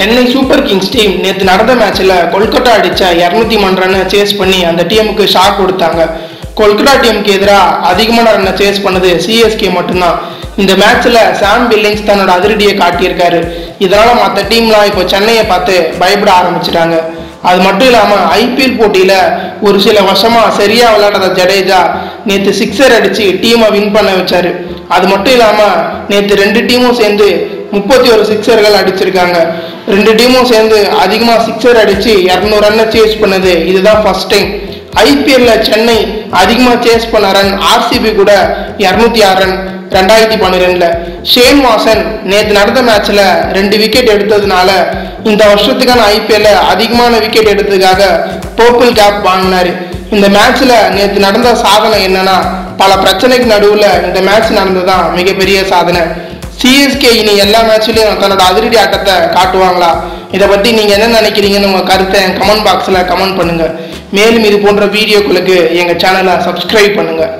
Chennai super Kings team நேற்று நடந்த மேட்ச்சில் கொல்கத்தா அடித்த இரநூத்தி மூணு ரன்னை சேஸ் பண்ணி அந்த டீமுக்கு ஷாக் கொடுத்தாங்க. கொல்கத்தா டீமுக்கு எதிராக அதிகமான ரன்னை சேஸ் பண்ணது சிஎஸ்கே மட்டும்தான். இந்த மேட்ச்சில் சாம் பில்லிங்ஸ் தன்னோட அதிரடியை காட்டியிருக்காரு. இதனால் மற்ற டீம்லாம் இப்போ சென்னையை பார்த்து பயப்பட ஆரம்பிச்சிட்டாங்க. அது மட்டும் இல்லாமல் ஐபிஎல் போட்டியில் ஒரு சில வருஷமாக சரியாக விளையாடாத ஜடேஜா நேற்று சிக்ஸர் அடித்து டீமை வின் பண்ண வச்சார். அது மட்டும் இல்லாமல் நேற்று ரெண்டு டீமும் சேர்ந்து முப்பத்தி ஒரு சிக்ஸர்கள் அடிச்சிருக்காங்க. ரெண்டு டீமும் சேர்ந்து அதிகமாக சிக்ஸர் அடித்து இரநூறு ரன்னை சேஸ் பண்ணது. இதுதான் ஃபர்ஸ்ட் டைம் ஐபிஎல்ல சென்னை அதிகமாக சேஸ் பண்ண ரன் ஆர்சிபி கூட இரநூத்தி ஆறு ரன் ரெண்டாயிரத்தி பன்னிரெண்டில். ஷேன் வாசன் நேற்று நடந்த மேட்ச்சில் ரெண்டு விக்கெட் எடுத்ததுனால இந்த வருஷத்துக்கான ஐபிஎல்ல அதிகமான விக்கெட் எடுத்ததுக்காக பர்பிள் கேப் வாங்கினாரு. இந்த மேட்ச்சில் நேற்று நடந்த சாதனை என்னன்னா பல பிரச்சனைக்கு நடுவில் இந்த மேட்ச் நடந்ததுதான் மிகப்பெரிய சாதனை. சிஎஸ்கே இனி எல்லா மேட்ச்லையும் தன்னோட அதிரடி ஆட்டத்தை காட்டுவாங்களா? இதை பற்றி நீங்கள் என்ன நினைக்கிறீங்கன்னு உங்கள் கருத்தை கமெண்ட் பாக்ஸில் கமெண்ட் பண்ணுங்கள் மேலும் இது போன்ற வீடியோக்களுக்கு எங்கள் சேனலை சப்ஸ்கிரைப் பண்ணுங்கள்